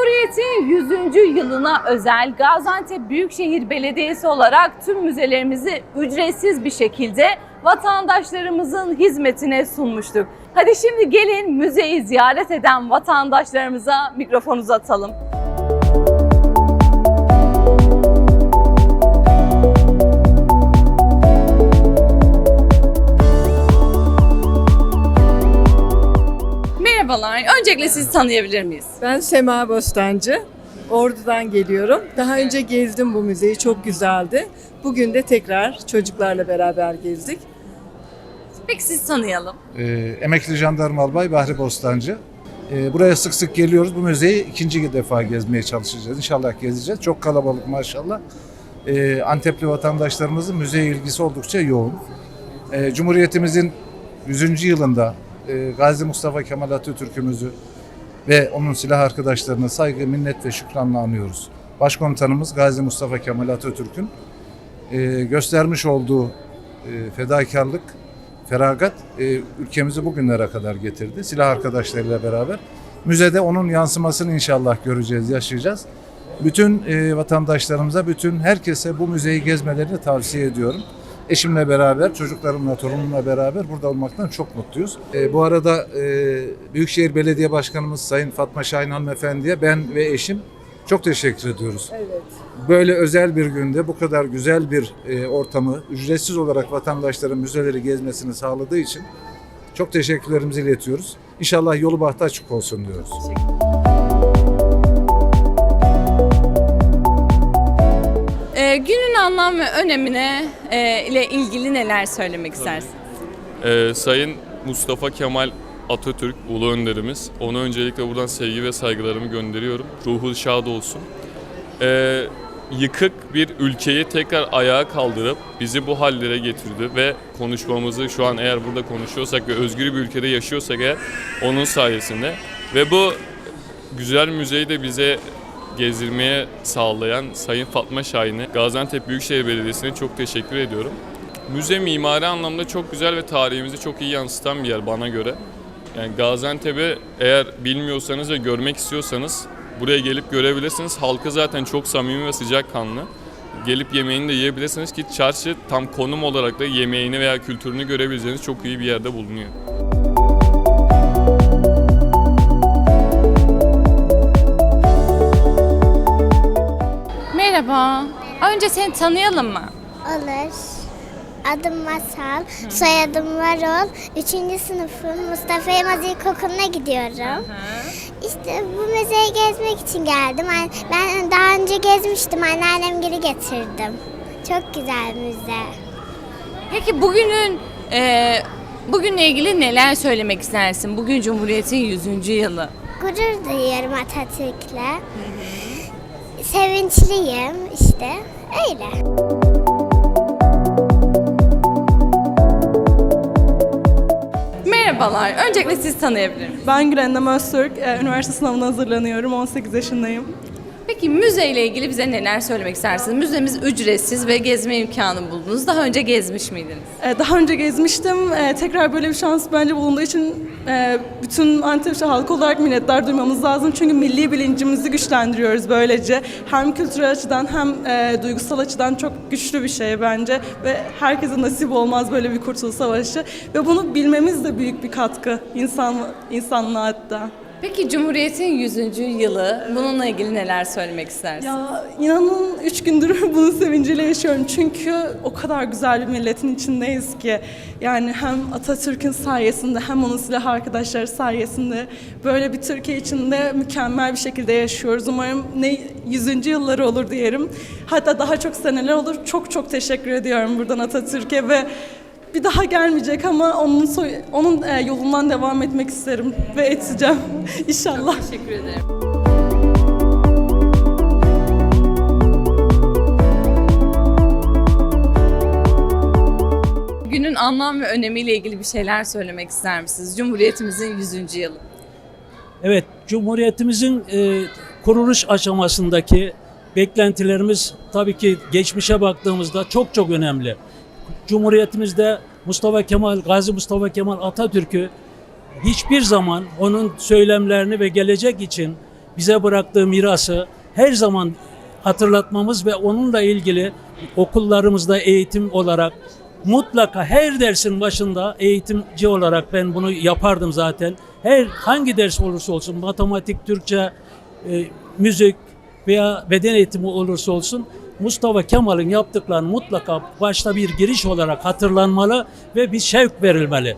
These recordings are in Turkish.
Cumhuriyet'in 100. yılına özel Gaziantep Büyükşehir Belediyesi olarak tüm müzelerimizi ücretsiz bir şekilde vatandaşlarımızın hizmetine sunmuştuk. Hadi şimdi gelin müzeyi ziyaret eden vatandaşlarımıza mikrofon uzatalım. Merhabalar. Öncelikle sizi tanıyabilir miyiz? Ben Sema Bostancı. Ordu'dan geliyorum. Daha önce gezdim bu müzeyi. Çok güzeldi. Bugün de tekrar çocuklarla beraber gezdik. Peki sizi tanıyalım. Ee, emekli jandarma albay Bahri Bostancı. Ee, buraya sık sık geliyoruz. Bu müzeyi ikinci defa gezmeye çalışacağız. İnşallah gezeceğiz. Çok kalabalık maşallah. Ee, Antepli vatandaşlarımızın müzeye ilgisi oldukça yoğun. Ee, Cumhuriyetimizin 100. yılında e, Gazi Mustafa Kemal Atatürk'ümüzü ve onun silah arkadaşlarına saygı, minnet ve şükranla anıyoruz. Başkomutanımız Gazi Mustafa Kemal Atatürk'ün e, göstermiş olduğu e, fedakarlık, feragat ülkemizi bugünlere kadar getirdi. Silah arkadaşlarıyla beraber. Müzede onun yansımasını inşallah göreceğiz, yaşayacağız. Bütün vatandaşlarımıza, bütün herkese bu müzeyi gezmelerini tavsiye ediyorum. Eşimle beraber, çocuklarımla, torunumla beraber burada olmaktan çok mutluyuz. E, bu arada e, Büyükşehir Belediye Başkanımız Sayın Fatma Şahin Hanımefendi'ye ben ve eşim çok teşekkür ediyoruz Evet. böyle özel bir günde bu kadar güzel bir e, ortamı ücretsiz olarak vatandaşların müzeleri gezmesini sağladığı için çok teşekkürlerimizi iletiyoruz. İnşallah yolu bahtı açık olsun diyoruz. Ee, günün anlam ve önemine e, ile ilgili neler söylemek istersin? Ee, Sayın Mustafa Kemal Atatürk Ulu Önderimiz. Ona öncelikle buradan sevgi ve saygılarımı gönderiyorum. Ruhu şad olsun. Ee, yıkık bir ülkeyi tekrar ayağa kaldırıp bizi bu hallere getirdi ve konuşmamızı şu an eğer burada konuşuyorsak ve özgür bir ülkede yaşıyorsak eğer onun sayesinde ve bu güzel müzeyi de bize gezdirmeye sağlayan Sayın Fatma Şahin'e Gaziantep Büyükşehir Belediyesi'ne çok teşekkür ediyorum. Müze mimari anlamda çok güzel ve tarihimizi çok iyi yansıtan bir yer bana göre. Yani Gaziantep'i eğer bilmiyorsanız ve görmek istiyorsanız buraya gelip görebilirsiniz. Halkı zaten çok samimi ve sıcakkanlı. Gelip yemeğini de yiyebilirsiniz ki çarşı tam konum olarak da yemeğini veya kültürünü görebileceğiniz çok iyi bir yerde bulunuyor. Merhaba. Önce seni tanıyalım mı? Olur. Adım Masal, soyadım Varol. Üçüncü sınıfım Mustafa Yılmaz İlkokulu'na gidiyorum. İşte bu müzeyi gezmek için geldim. Ben daha önce gezmiştim, anneannem geri getirdim. Çok güzel müze. Peki bugünün e, bugünle ilgili neler söylemek istersin? Bugün Cumhuriyet'in 100. yılı. Gurur duyuyorum Atatürk'le. Sevinçliyim işte. Öyle. Merhabalar. Öncelikle sizi tanıyabilir miyim? Ben Gülendam Öztürk. Ee, Üniversite sınavına hazırlanıyorum. 18 yaşındayım. Peki müzeyle ilgili bize neler söylemek istersiniz? Müzemiz ücretsiz ve gezme imkanı buldunuz. Daha önce gezmiş miydiniz? Ee, Daha önce gezmiştim. Ee, Tekrar böyle bir şans bence bulunduğu için e, bütün Antepçi halkı olarak minnettar duymamız lazım. Çünkü milli bilincimizi güçlendiriyoruz böylece. Hem kültürel açıdan hem e, duygusal açıdan çok güçlü bir şey bence. Ve herkese nasip olmaz böyle bir kurtuluş savaşı. Ve bunu bilmemiz de büyük bir katkı insan, insanlığa hatta. Peki Cumhuriyet'in 100. yılı bununla ilgili neler söylemek istersin? Ya inanın üç gündür bunun sevinciyle yaşıyorum. Çünkü o kadar güzel bir milletin içindeyiz ki. Yani hem Atatürk'ün sayesinde hem onun silah arkadaşları sayesinde böyle bir Türkiye içinde mükemmel bir şekilde yaşıyoruz. Umarım ne 100. yılları olur diyelim. Hatta daha çok seneler olur. Çok çok teşekkür ediyorum buradan Atatürk'e ve bir daha gelmeyecek ama onun soy- onun e, yolundan devam etmek isterim ve edeceğim inşallah. Teşekkür ederim. Günün anlam ve önemiyle ilgili bir şeyler söylemek ister misiniz? Cumhuriyetimizin 100. yılı. Evet, Cumhuriyetimizin e, kuruluş aşamasındaki beklentilerimiz tabii ki geçmişe baktığımızda çok çok önemli. Cumhuriyetimizde Mustafa Kemal, Gazi Mustafa Kemal Atatürk'ü hiçbir zaman onun söylemlerini ve gelecek için bize bıraktığı mirası her zaman hatırlatmamız ve onunla ilgili okullarımızda eğitim olarak mutlaka her dersin başında eğitimci olarak ben bunu yapardım zaten. Her hangi ders olursa olsun matematik, Türkçe, e, müzik veya beden eğitimi olursa olsun Mustafa Kemal'in yaptıklarını mutlaka başta bir giriş olarak hatırlanmalı ve bir şevk verilmeli.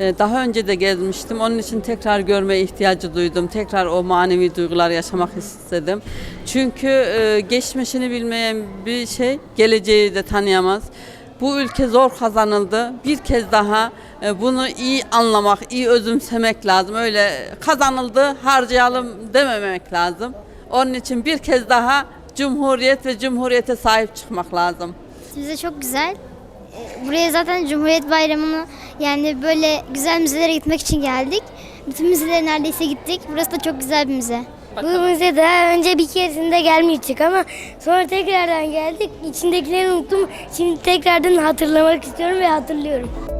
Ee, Daha önce de gezmiştim. Onun için tekrar görme ihtiyacı duydum. Tekrar o manevi duygular yaşamak istedim. Çünkü e, geçmişini bilmeyen bir şey geleceği de tanıyamaz. Bu ülke zor kazanıldı. Bir kez daha e, bunu iyi anlamak, iyi özümsemek lazım. Öyle kazanıldı, harcayalım dememek lazım. Onun için bir kez daha Cumhuriyet ve Cumhuriyete sahip çıkmak lazım. Müze çok güzel. Ee, Buraya zaten Cumhuriyet Bayramı'nı yani böyle güzel müzelere gitmek için geldik. Bütün müzelere neredeyse gittik. Burası da çok güzel bir müze. Bu müze daha önce bir keresinde gelmiştik ama sonra tekrardan geldik. İçindekileri unuttum. Şimdi tekrardan hatırlamak istiyorum ve hatırlıyorum.